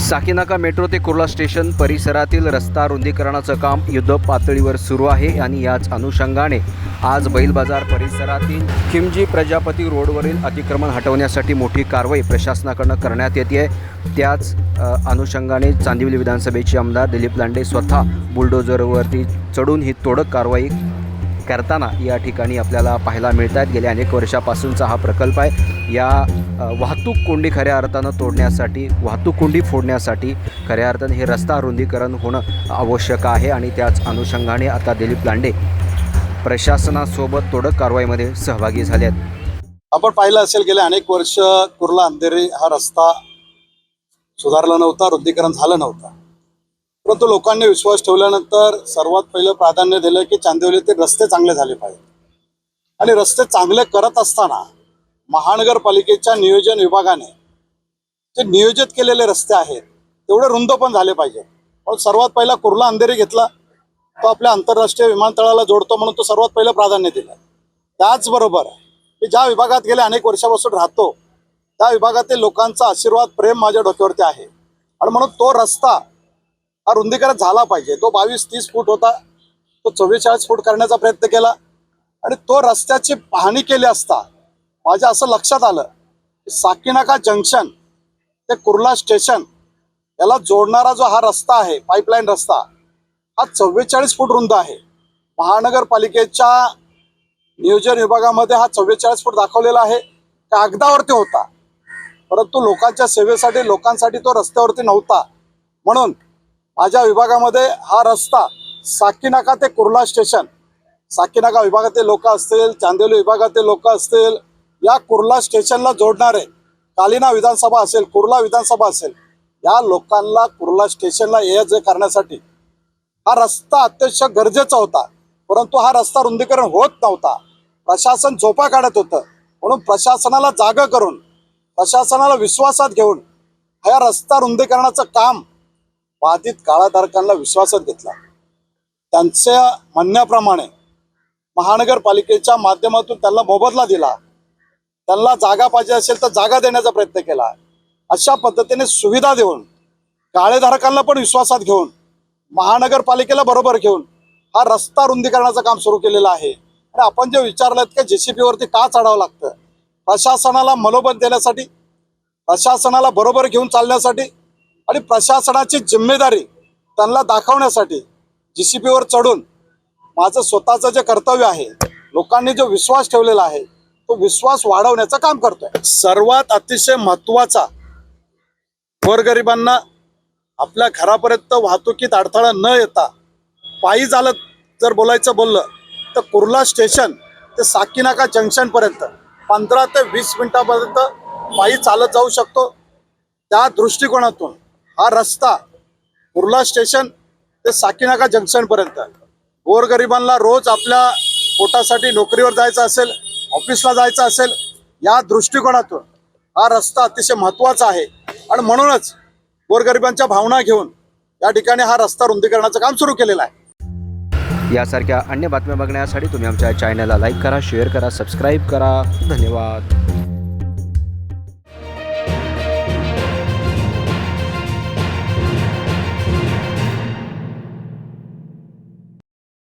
Sakinaka metro ते Kurla station परिसरातील रस्ता रुंदीकरणाचं काम युद्ध पातळीवर सुरू आहे आणि याच अनुषंगाने आज बैल बाजार परिसरातील खिमजी प्रजापती रोडवरील अतिक्रमण हटवण्यासाठी मोठी कारवाई प्रशासनाकडनं करण्यात येते त्याच अनुषंगाने चांदिवली विधानसभेचे आमदार दिलीप लांडे स्वतः बुलडोजरवरती चढून ही तोडक कारवाई करताना या ठिकाणी आपल्याला पाहायला मिळत आहेत गेल्या अनेक वर्षापासूनचा हा प्रकल्प आहे. या वाहतूक कोंडी खऱ्या अर्थानं तोडण्यासाठी वाहतूक कोंडी फोडण्यासाठी खऱ्या अर्थानं हे रस्ता रुंदीकरण होणं आवश्यक आहे आणि त्याच अनुषंगाने आता दिलीप लांडे प्रशासनासोबत तोडक कारवाईमध्ये सहभागी झाले आहेत. आपण पाहिलं असेल गेल्या अनेक वर्ष कुर्ला अंधेरी हा रस्ता सुधारला नव्हता रुद्धीकरण झालं नव्हतं. परंतु लोकांनी विश्वास ठेवल्यानंतर सर्वात पहिलं प्राधान्य दिलं की चांदिवलीतील रस्ते चांगले झाले पाहिजे आणि रस्ते चांगले करत असताना महानगरपालिकेच्या नियोजन विभागाने जे नियोजित केलेले रस्ते आहेत तेवढे रुंद पण झाले पाहिजे म्हणून सर्वात पहिला कुर्ला अंधेरी घेतला तो आपल्या आंतरराष्ट्रीय विमानतळाला जोडतो म्हणून तो सर्वात पहिलं प्राधान्य दिलं. त्याचबरोबर मी ज्या विभागात गेल्या अनेक वर्षापासून राहतो त्या विभागातील लोकांचा आशीर्वाद प्रेम माझ्या डोक्यावरती आहे. आणि म्हणून तो रस्ता हा रुंदीकरण झाला पाहिजे. तो बावीस तीस फूट होता. तो चव्वेचाळीस फूट करण्याचा प्रयत्न केला. आणि तो रस्त्याची पाहणी केली असता माझ्या असं लक्षात आलं की साकीनाका जंक्शन ते कुर्ला स्टेशन याला जोडणारा जो हा रस्ता आहे पाईपलाईन रस्ता हा चव्वेचाळीस फूट रुंद आहे. महानगरपालिकेच्या नियोजन विभागामध्ये हा चव्वेचाळीस फूट दाखवलेला आहे. कागदावरती होता. परंतु लोकांच्या सेवेसाठी लोकांसाठी तो रस्त्यावरती नव्हता. म्हणून माझ्या विभागामध्ये हा रस्ता साकीनाका ते कुर्ला स्टेशन साकीनाका विभागातील लोक असतील चांदिवली विभागातील लोक असतील या कुर्ला स्टेशनला जोडणारे कालिना विधानसभा असेल कुर्ला विधानसभा असेल या लोकांना कुर्ला स्टेशनला ये जे करण्यासाठी हा रस्ता अत्यंत गरजेचा होता. परंतु हा रस्ता रुंदीकरण होत नव्हता. प्रशासन झोपा काढत होतं. म्हणून प्रशासनाला जागा करून प्रशासनाला विश्वासात घेऊन हा रस्ता रुंदीकरणाचं काम बाधित काळाधारकांना विश्वासात घेतला. त्यांच्या म्हणण्याप्रमाणे महानगरपालिकेच्या माध्यमातून त्यांना मोबदला दिला. त्यांना जागा पाहिजे असेल तर जागा देण्याचा प्रयत्न केला. अशा पद्धतीने सुविधा देऊन काळेधारकांना पण विश्वासात घेऊन महानगरपालिकेला बरोबर घेऊन हा रस्ता रुंदीकरणाचं काम सुरू केलेलं आहे. आणि आपण जे विचारलं की जेसीबी वरती का चढावं लागतं? प्रशासनाला मनोबल देण्यासाठी प्रशासनाला बरोबर घेऊन चालण्यासाठी आणि प्रशासनाची जिम्मेदारी त्यांना दाखवण्यासाठी जेसीबी वर चढून माझं स्वतःचं जे कर्तव्य आहे लोकांनी जो विश्वास ठेवलेला आहे तो विश्वास वाढवण्याचं काम करतोय. सर्वात अतिशय महत्त्वाचा गोरगरिबांना आपल्या घरापर्यंत वाहतुकीत अडथळा न येता पायी चालत जर बोलायचं बोललं तर कुर्ला स्टेशन ते साकीनाका जंक्शनपर्यंत पंधरा ते वीस मिनिटापर्यंत पायी चालत जाऊ शकतो. त्या दृष्टिकोनातून हा रस्ता कुर्ला स्टेशन ते साकीनाका जंक्शनपर्यंत गोरगरिबांना रोज आपल्या पोटासाठी नोकरीवर जायचं असेल ऑफिसला जायचं असेल या दृष्टिकोनातून हा रस्ता अतिशय महत्त्वाचा आहे. आणि म्हणूनच गोरगरिबांच्या भावना घेऊन या ठिकाणी हा रस्ता रुंदीकरणाचं काम सुरू केलेलं आहे. यासारख्या अन्य बातम्या बघण्यासाठी तुम्ही आमच्या चॅनलला लाईक करा शेअर करा सबस्क्राईब करा. धन्यवाद.